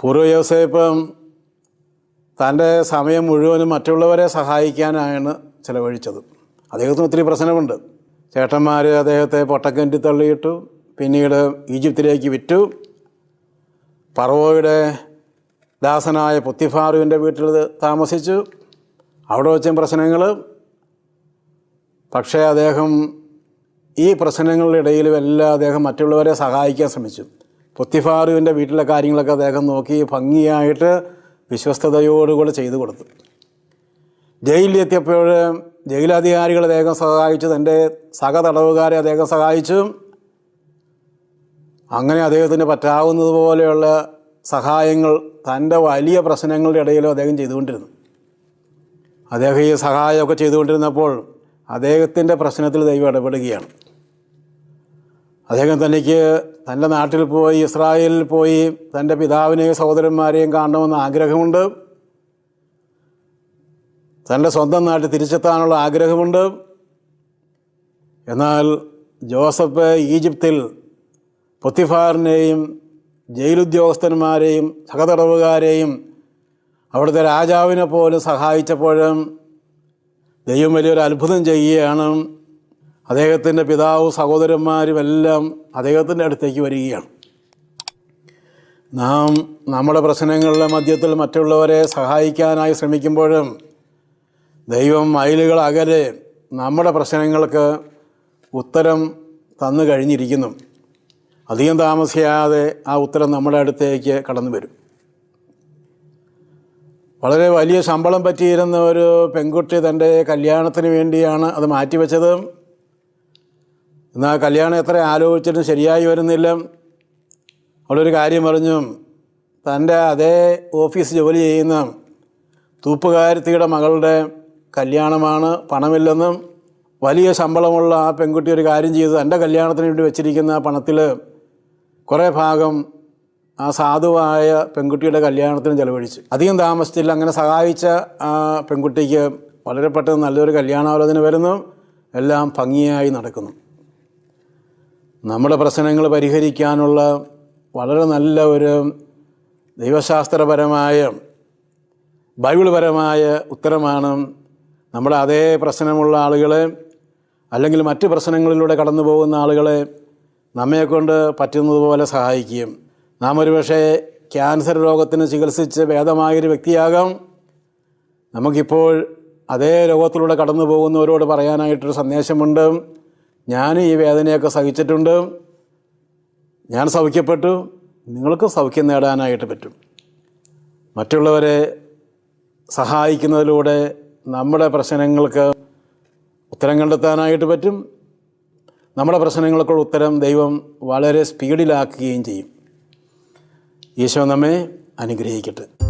പൂർവ യോസേപ്പം തന്റെ സമയം മുഴുവനും മറ്റുള്ളവരെ സഹായിക്കാനാണ് ചിലവഴിച്ചത്. അദ്ദേഹത്തിന് ഒത്തിരി പ്രശ്നമുണ്ട് ചേട്ടന്മാർ അദ്ദേഹത്തെ പൊട്ടക്കന്റി തള്ളിയിട്ടു പിന്നീട് ഈജിപ്തിലേക്ക് വിറ്റു. പറവോയുടെ ദാസനായ പൊത്തിഫാറുവിന്റെ വീട്ടിൽ താമസിച്ചു. അവിടെ വെച്ചും പ്രശ്നങ്ങൾ പക്ഷേ അദ്ദേഹം ഈ പ്രശ്നങ്ങളുടെ ഇടയിലും എല്ലാം അദ്ദേഹം മറ്റുള്ളവരെ സഹായിക്കാൻ ശ്രമിച്ചു. പൊത്തിഫാറുവിന്റെ വീട്ടിലെ കാര്യങ്ങളൊക്കെ അദ്ദേഹം നോക്കി ഭംഗിയായിട്ട് വിശ്വസ്തയോടുകൂടെ ചെയ്തു കൊടുത്തു. ജയിലിലെത്തിയപ്പോൾ ജയിലധികാരികൾ അദ്ദേഹം സഹായിച്ചു തന്റെ സഹതടവുകാരെ അദ്ദേഹം സഹായിച്ചു. അങ്ങനെ അദ്ദേഹത്തിന് പറ്റാവുന്നതുപോലെയുള്ള സഹായങ്ങൾ തന്റെ വലിയ പ്രശ്നങ്ങളുടെ ഇടയിലും അദ്ദേഹം ചെയ്തുകൊണ്ടിരുന്നു. അദ്ദേഹം ഈ സഹായമൊക്കെ ചെയ്തുകൊണ്ടിരുന്നപ്പോൾ അദ്ദേഹത്തിന്റെ പ്രശ്നത്തിൽ ദൈവം ഇടപെടുകയാണ്. അദ്ദേഹം തനിക്ക് തന്റെ നാട്ടിൽ പോയി ഇസ്രായേലിൽ പോയി തന്റെ പിതാവിനെയും സഹോദരന്മാരെയും കാണണമെന്ന് ആഗ്രഹമുണ്ട്. തന്റെ സ്വന്തം നാട്ടിൽ തിരിച്ചെത്താനുള്ള ആഗ്രഹമുണ്ട്. എന്നാൽ ജോസഫ് ഈജിപ്തിൽ പൊത്തിഫാറിനെയും ജയിലുദ്യോഗസ്ഥന്മാരെയും സഹതടവുകാരെയും അവിടുത്തെ രാജാവിനെ പോലും സഹായിച്ചപ്പോഴും ദൈവം വലിയൊരു അത്ഭുതം ചെയ്യുകയാണ്. അദ്ദേഹത്തിന്റെ പിതാവ് സഹോദരന്മാരും എല്ലാം അദ്ദേഹത്തിന്റെ അടുത്തേക്ക് വരികയാണ്. നാം നമ്മുടെ പ്രശ്നങ്ങളുടെ മധ്യത്തിൽ മറ്റുള്ളവരെ സഹായിക്കാനായി ശ്രമിക്കുമ്പോഴും ദൈവം മൈലുകൾ അകലെ നമ്മുടെ പ്രശ്നങ്ങൾക്ക് ഉത്തരം തന്നു കഴിഞ്ഞിരിക്കുന്നു. അധികം താമസിയാതെ ആ ഉത്തരം നമ്മുടെ അടുത്തേക്ക് കടന്നു വരും. വളരെ വലിയ ശമ്പളം പറ്റിയിരുന്ന ഒരു പെൺകുട്ടി തന്റെ കല്യാണത്തിന് വേണ്ടിയാണ് അത് മാറ്റിവെച്ചത്. എന്നാൽ കല്യാണം എത്ര ആലോചിച്ചിട്ടും ശരിയായി വരുന്നില്ല. അവളൊരു കാര്യം പറഞ്ഞു. തന്റെ അതേ ഓഫീസ് ജോലി ചെയ്യുന്ന തൂപ്പുകാരത്തിയുടെ മകളുടെ കല്യാണമാണ് പണമില്ലെന്നും വലിയ ശമ്പളമുള്ള ആ പെൺകുട്ടി ഒരു കാര്യം ചെയ്തു തന്റെ കല്യാണത്തിന് വേണ്ടി വെച്ചിരിക്കുന്ന പണത്തിൽ കുറേ ഭാഗം ആ സാധുവായ പെൺകുട്ടിയുടെ കല്യാണത്തിന് ചെലവഴിച്ചു. അധികം താമസിച്ചില്ല. അങ്ങനെ സഹായിച്ച ആ പെൺകുട്ടിക്ക് വളരെ പെട്ടെന്ന് നല്ലൊരു കല്യാണാലോചന വരുന്നു. എല്ലാം ഭംഗിയായി നടക്കുന്നു. നമ്മുടെ പ്രശ്നങ്ങൾ പരിഹരിക്കാനുള്ള വളരെ നല്ല ഒരു ദൈവശാസ്ത്രപരമായ ബൈബിൾപരമായ ഉത്തരമാണ് നമ്മുടെ അതേ പ്രശ്നമുള്ള ആളുകളെ അല്ലെങ്കിൽ മറ്റ് പ്രശ്നങ്ങളിലൂടെ കടന്നു പോകുന്ന ആളുകളെ നമ്മെക്കൊണ്ട് പറ്റുന്നതുപോലെ സഹായിക്കും നാം ഒരുപക്ഷെ ക്യാൻസർ രോഗത്തിന് ചികിത്സിച്ച് ഭേദമായൊരു വ്യക്തിയാകാം. നമുക്കിപ്പോൾ അതേ രോഗത്തിലൂടെ കടന്നു പോകുന്നവരോട് പറയാനായിട്ടൊരു സന്ദേശമുണ്ട്. ഞാൻ ഈ വേദനയൊക്കെ സഹിച്ചിട്ടുണ്ട്. ഞാൻ സൗഖ്യപ്പെട്ടു. നിങ്ങൾക്ക് സൗഖ്യം നേടാനായിട്ട് പറ്റും. മറ്റുള്ളവരെ സഹായിക്കുന്നതിലൂടെ നമ്മുടെ പ്രശ്നങ്ങൾക്ക് ഉത്തരം കണ്ടെത്താനായിട്ട് പറ്റും. നമ്മുടെ പ്രശ്നങ്ങൾക്കുള്ള ഉത്തരം ദൈവം വളരെ സ്പീഡിലാക്കുകയും ചെയ്യും. ഈശോ നമ്മെ അനുഗ്രഹിക്കട്ടെ.